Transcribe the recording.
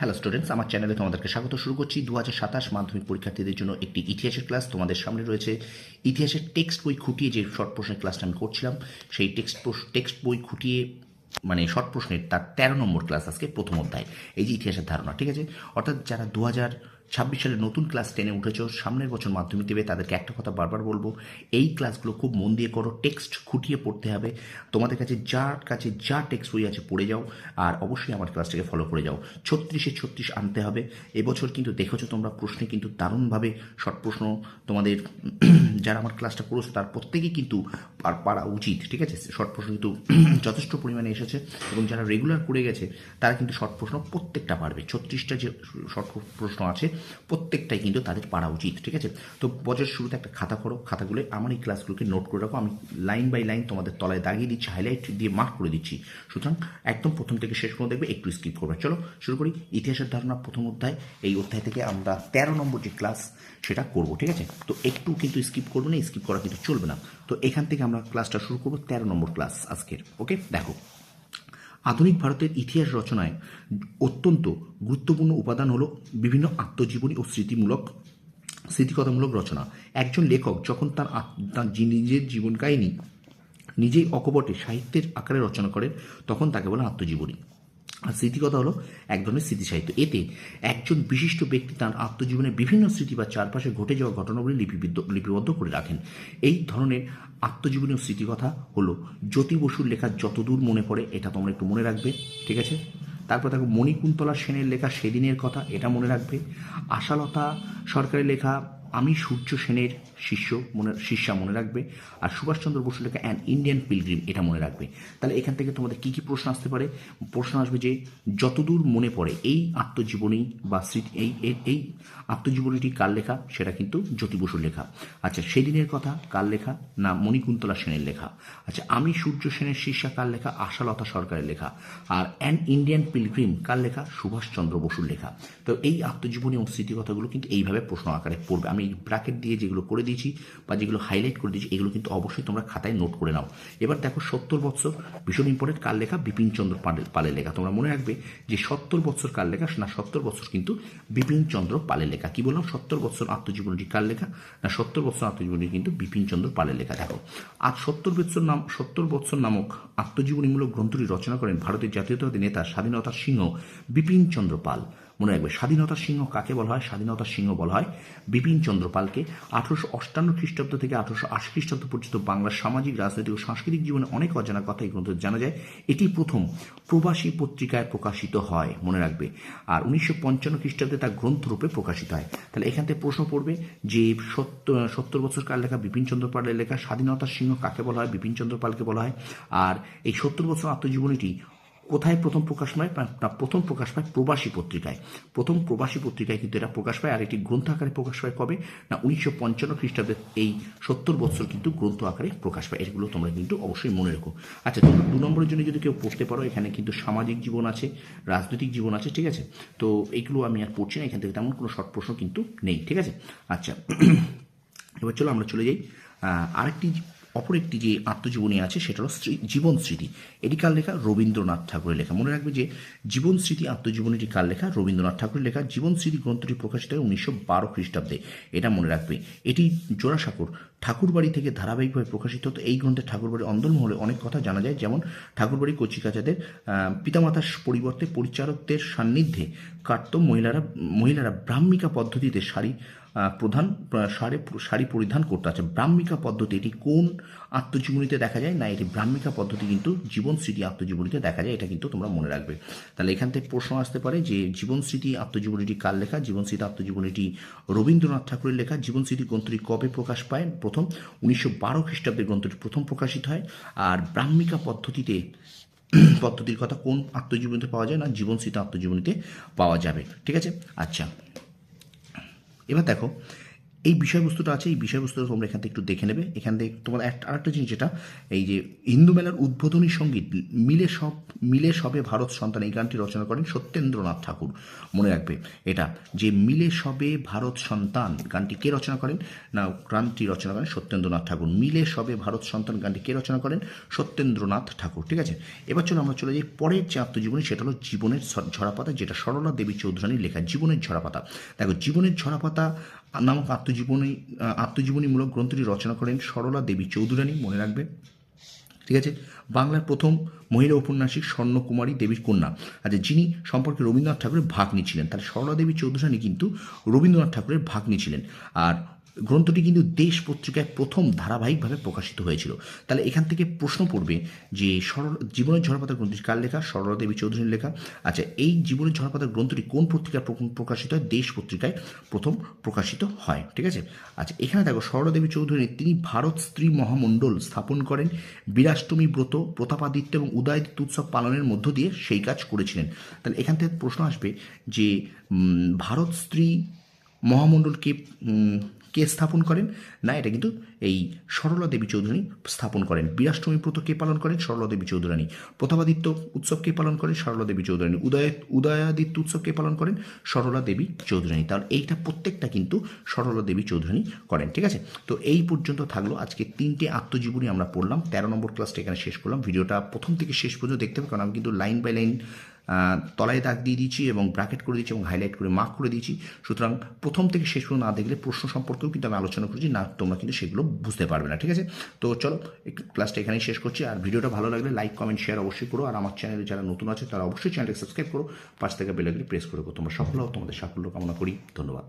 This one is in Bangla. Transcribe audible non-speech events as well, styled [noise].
হ্যালো স্টুডেন্টস আমার চ্যানেলে তোমাদেরকে স্বাগত। শুরু করছি দু হাজার সাতাশ মাধ্যমিক পরীক্ষার্থীদের জন্য একটি ইতিহাসের ক্লাস তোমাদের সামনে রয়েছে ইতিহাসের টেক্সট বই খুঁটিয়ে যে শর্ট প্রশ্নের ক্লাসটা আমি করছিলাম, সেই টেক্সট টেক্সট বই খুঁটিয়ে মানে শর্ট প্রশ্নের তার তেরো নম্বর ক্লাস আজকে প্রথম অধ্যায়। এই যে ইতিহাসের ধারণা, ঠিক আছে? অর্থাৎ যারা দু হাজার ছাব্বিশ সালে নতুন ক্লাস টেনে উঠেছ, সামনের বছর মাধ্যমিক দেবে, তাদেরকে একটা কথা বারবার বলব, এই ক্লাসগুলো খুব মন দিয়ে করো, টেক্সট খুঁটিয়ে পড়তে হবে। তোমাদের কাছে যার কাছে যা টেক্সট বই আছে, পড়ে যাও, আর অবশ্যই আমার ক্লাসটাকে ফলো করে যাও। ছত্রিশে ছত্রিশ আনতে হবে। এবছর কিন্তু দেখেছ তোমরা, প্রশ্নে কিন্তু দারুণভাবে শর্ট প্রশ্ন তোমাদের [clears throat] যারা আমার ক্লাসটা করেছ, তার প্রত্যেকেই কিন্তু পার- পারা উচিত, ঠিক আছে? শর্ট প্রশ্ন কিন্তু [clears throat] যথেষ্ট পরিমাণে এসেছে, এবং যারা রেগুলার করে গেছে, তারা কিন্তু শর্ট প্রশ্ন প্রত্যেকটা পারবে। ছত্রিশটা যে শর্ট প্রশ্ন আছে প্রত্যেকটাই কিন্তু তাদের পারা উচিত, ঠিক আছে? তো বছরের শুরুতে একটা খাতা করো, খাতাগুলো আমার এই ক্লাসগুলোকে নোট করে রাখো, আমি লাইন বাই লাইন তোমাদের তলায় দাগিয়ে দিচ্ছি হাইলাইট দিয়ে মার্ক করে দিচ্ছি। সুতরাং একদম প্রথম থেকে শেষ পর্যন্ত দেখবে, একটু স্কিপ করবে। চলো, শুরু করি। ইতিহাসের ধারণা, প্রথম অধ্যায়। এই অধ্যায় থেকে আমরা তেরো নম্বর যে ক্লাস সেটা করব, ঠিক আছে? তো একটু কিন্তু স্কিপ করব না স্কিপ করা কিন্তু চলবে না। তো এখান থেকে আমরা ক্লাসটা শুরু করব, তেরো নম্বর ক্লাস আজকের ওকে দেখো আধুনিক ভারতের ইতিহাস রচনায় অত্যন্ত গুরুত্বপূর্ণ উপাদান হলো বিভিন্ন আত্মজীবনী ও স্মৃতিমূলক, স্মৃতিকথামূলক রচনা। একজন লেখক যখন তার তার নিজের জীবন কাহিনী নিজেই অকপটে সাহিত্যের আকারে রচনা করেন, তখন তাকে বলে আত্মজীবনী। আর স্মৃতিকথা হলো এক ধরনের স্মৃতি সাহিত্য এতে একজন বিশিষ্ট ব্যক্তি তার আত্মজীবনের বিভিন্ন স্মৃতি বা চারপাশে ঘটে যাওয়া ঘটনাগুলি লিপিবদ্ধ লিপিবদ্ধ করে রাখেন। এই ধরনের আত্মজীবনীয় স্মৃতিকথা হলো জ্যোতি বসুর লেখা যতদূর মনে পড়ে এটা তোমরা একটু মনে রাখবে, ঠিক আছে? তারপর দেখো মণিকুন্তলা সেনের লেখা সেদিনের কথা এটা মনে রাখবে। আশালতা সরকারের লেখা আমি সূর্য সেনের শিষ্য মনে, শিষ্যা মনে রাখবে আর সুভাষচন্দ্র বসুর লেখা অ্যান ইন্ডিয়ান পিলগ্রিম এটা মনে রাখবে। তাহলে এখান থেকে তোমাদের কি কি প্রশ্ন আসতে পারে? প্রশ্ন আসবে যে যতদূর মনে পড়ে এই আত্মজীবনী বা স্মৃতি, এই, এই- এই আত্মজীবনীটি কার লেখা? সেটা কিন্তু জ্যোতি বসুর লেখা। আচ্ছা সেদিনের কথা কার লেখা? না মণিকুন্তলা সেনের লেখা। আচ্ছা আমি সূর্য সেনের শিষ্যা কার লেখা? আশালতা সরকারের লেখা। আর অ্যান ইন্ডিয়ান পিলগ্রিম কার লেখা? সুভাষচন্দ্র বসুর লেখা। তো এই আত্মজীবনী এবং স্মৃতিকথাগুলো কিন্তু এইভাবে প্রশ্ন আকারে পড়বে। আমি ব্র্যাকেট দিয়ে যেগুলো করে দিয়েছি বা যেগুলো হাইলাইট করে দিয়েছি, এগুলো কিন্তু অবশ্যই তোমরা খাতায় নোট করে নাও। এবার দেখো সত্তর বৎসর, ভীষণ ইম্পর্টেন্ট কার লেখা? বিপিন চন্দ্র পালের পালের লেখা। তোমরা মনে রাখবে যে সত্তর বৎসর কার লেখা? না, সত্তর বৎসর কিন্তু বিপিন চন্দ্র পালের লেখা। কি বললাম? সত্তর বৎসর আত্মজীবনীটি কার লেখা? না, সত্তর বৎসর আত্মজীবনী কিন্তু বিপিন চন্দ্র পালের লেখা। দেখো, আজ সত্তর বৎসর নাম সত্তর বৎসর নামক আত্মজীবনীমূলক গ্রন্থটি রচনা করেন ভারতের জাতীয়তাবাদী নেতা স্বাধীনতা সিংহ বিপিন চন্দ্র পাল। মনে রাখবে, স্বাধীনতা সিংহ কাকে বলা হয়? স্বাধীনতা সিংহ বলা হয় বিপিন চন্দ্র পালকে। আঠারোশো অষ্টান্ন খ্রিস্টাব্দ থেকে আঠারোশো আশি খ্রিস্টাব্দ পর্যন্ত বাংলার সামাজিক, রাজনৈতিক ও সাংস্কৃতিক জীবনে অনেক অজানা কথা এই গ্রন্থ জানা যায়। এটি প্রথম প্রবাসী পত্রিকায় প্রকাশিত হয়, মনে রাখবে। আর উনিশশো পঞ্চান্ন খ্রিস্টাব্দে তা গ্রন্থরূপে প্রকাশিত হয়। তাহলে এখান থেকে প্রশ্ন পড়বে যে সত্তর বছর কার লেখা? বিপিন চন্দ্র পালের লেখা। স্বাধীনতা সিংহ কাকে বলা হয়? বিপিন চন্দ্র পালকে বলা হয়। আর এই সত্তর বছর আত্মজীবনীটি কোথায় প্রথম প্রকাশ পায়? না প্রথম প্রকাশ পায় প্রবাসী পত্রিকায়। প্রথম প্রবাসী পত্রিকায় কিন্তু এটা প্রকাশ পায়। আর এটি গ্রন্থ আকারে প্রকাশ পায় কবে? না, উনিশশো পঞ্চান্ন খ্রিস্টাব্দে এই সত্তর বছর কিন্তু গ্রন্থ আকারে প্রকাশ পায়। এগুলো তোমরা কিন্তু অবশ্যই মনে রেখো। আচ্ছা তোমরা দু নম্বরের জন্য যদি কেউ পড়তে পারো, এখানে কিন্তু সামাজিক জীবন আছে, রাজনৈতিক জীবন আছে, ঠিক আছে? তো এইগুলো আমি আর পড়ছি না, এখান থেকে তেমন কোনো শর্ট প্রশ্ন কিন্তু নেই, ঠিক আছে? আচ্ছা এবার চলো আমরা চলে যাই। আরেকটি অপর একটি যে আত্মজীবনী আছে, সেটা হলো জীবন স্মৃতি। এটি কার লেখা? রবীন্দ্রনাথ ঠাকুরের লেখা। মনে রাখবে যে, জীবন স্মৃতি আত্মজীবনীটি কার লেখা? রবীন্দ্রনাথ ঠাকুরের লেখা। জীবন স্মৃতি গ্রন্থটি প্রকাশিত হয় উনিশশো বারো খ্রিস্টাব্দে। এটা মনে রাখবে। এটি জোড়াসাঁকোর ঠাকুরবাড়ি থেকে ধারাবাহিকভাবে প্রকাশিত হতো। এই গ্রন্থে ঠাকুরবাড়ির অন্দরমহলে অনেক কথা জানা যায়। যেমন, ঠাকুরবাড়ি কচিকাচাদের পিতামাতার পরিবর্তে পরিচারকদের সান্নিধ্যে কাটত মহিলারা মহিলারা ব্রাহ্মিকা পদ্ধতিতে শাড়ি প্রধান শাড়ি শাড়ি পরিধান করতে আছে ব্রাহ্মিকা পদ্ধতি, এটি কোন আত্মজীবনীতে দেখা যায়? না, এটি ব্রাহ্মিকা পদ্ধতি কিন্তু জীবন স্মৃতি আত্মজীবনীতে দেখা যায়, এটা কিন্তু তোমরা মনে রাখবে। তাহলে এখান থেকে প্রশ্ন আসতে পারে যে, জীবন স্মৃতি আত্মজীবনীটি কার লেখা? জীবন স্মৃতি আত্মজীবনীটি রবীন্দ্রনাথ ঠাকুরের লেখা। জীবন স্মৃতি গ্রন্থটি কবে প্রকাশ পায়? প্রথম উনিশশো বারো খ্রিস্টাব্দে গ্রন্থটি প্রথম প্রকাশিত হয়। আর ব্রাহ্মিকা পদ্ধতিতে, [clears throat] পদ্ধতির কথা কোন আত্মজীবনীতে পাওয়া যায়? না, জীবন স্মৃতি আত্মজীবনীতে পাওয়া যাবে। ঠিক আছে? আচ্ছা। এবার দেখো এই বিষয়বস্তুটা আছে, এই বিষয়বস্তুটা তোমরা এখান থেকে একটু দেখে নেবে। এখান থেকে তোমার একটা, আরেকটা জিনিস যেটা, এই যে হিন্দু মেলার উদ্বোধনী সংগীত, মিলে সব, মিলে সবে ভারত সন্তান, এই গানটি রচনা করেন সত্যেন্দ্রনাথ ঠাকুর, মনে রাখবে। এটা, যে মিলে সবে ভারত সন্তান, গানটি কে রচনা করেন? না, গানটি রচনা করেন সত্যেন্দ্রনাথ ঠাকুর। মিলে সবে ভারত সন্তান, গানটি কে রচনা করেন? সত্যেন্দ্রনাথ ঠাকুর, ঠিক আছে? এবার চলো আমরা চলে যাই পরের যে আত্মজীবনী, সেটা হলো জীবনের ঝরাপাতা, যেটা সরলা দেবী চৌধুরানীর লেখা, জীবনের ঝরাপাতা। দেখো, জীবনের ঝরাপাতা নামক আত্মজীবনী আত্মজীবনীমূলক গ্রন্থটি রচনা করেন সরলা দেবী চৌধুরানী, মনে রাখবে ঠিক আছে? বাংলার প্রথম মহিলা উপন্যাসিক স্বর্ণকুমারী দেবীর কন্যা। আচ্ছা যিনি সম্পর্কে রবীন্দ্রনাথ ঠাকুরের ভাগ্নি ছিলেন, তাহলে সরলা দেবী চৌধুরানী কিন্তু রবীন্দ্রনাথ ঠাকুরের ভাগ্নি ছিলেন। আর গ্রন্থটি কিন্তু দেশ পত্রিকায় প্রথম ধারাবাহিকভাবে প্রকাশিত হয়েছিল। তাহলে এখান থেকে প্রশ্ন পড়বে যে সরল, জীবনের ঝড়পাতা গ্রন্থটি কার লেখা? সরলা দেবী চৌধুরীর লেখা। আচ্ছা এই জীবনের ঝড়পাতা গ্রন্থটি কোন পত্রিকায় প্রকাশিত হয়? দেশ পত্রিকায় প্রথম প্রকাশিত হয়, ঠিক আছে? আচ্ছা এখানে দেখো সরলা দেবী চৌধুরী তিনি ভারত স্ত্রী মহামণ্ডল স্থাপন করেন। বিরাষ্টমী ব্রত, প্রতাপাদিত্য এবং উদয়াদিত্য উৎসব পালনের মধ্য দিয়ে সেই কাজ করেছিলেন। তাহলে এখান থেকে প্রশ্ন আসবে যে ভারত স্ত্রী মহামণ্ডলকে উম, কে স্থাপন করেন? না এটা কিন্তু এই সরলা দেবী চৌধুরানী স্থাপন করেন। বীরাষ্টমী ব্রত কে পালন করেন? সরলা দেবী চৌধুরানী। প্রতাপাদিত্য উৎসব কে পালন করেন? সরলা দেবী চৌধুরানী। উদয় উদয়াদিত্য উৎসব কে পালন করেন? সরলা দেবী চৌধুরানী। তার এইটা প্রত্যেকটা কিন্তু সরলা দেবী চৌধুরানী করেন ঠিক আছে? তো এই পর্যন্ত থাকল আজকে তিনটে আত্মজীবনী আমরা পড়লাম। তেরো নম্বর ক্লাসটা এখানে শেষ করলাম। ভিডিওটা প্রথম থেকে শেষ পর্যন্ত দেখতে হবে কারণ আমি কিন্তু লাইন বাই লাইন তলায় দাগ দিয়ে দিয়েছি এবং ব্র্যাকেট করে দিয়েছি এবং হাইলাইট করে মার্ক করে দিয়েছি। সুতরাং প্রথম থেকে শেষ পর্যন্ত না দেখলে প্রশ্ন সম্পর্কেও কিন্তু আমি আলোচনা করছি, না তোমরা কিন্তু সেগুলো বুঝতে পারবে না, ঠিক আছে? তো চলো ক্লাসটা এখানেই শেষ করছি। আর ভিডিওটা ভালো লাগলে লাইক কমেন্ট শেয়ার অবশ্যই করো। আর আমার চ্যানেলে যারা নতুন আছে, তারা অবশ্যই চ্যানেলকে সাবস্ক্রাইব করো। পাশ থেকে বেলাগুলি প্রেস করে তোমরা সফল হও, তোমাদের সাফল্য কামনা করি। ধন্যবাদ।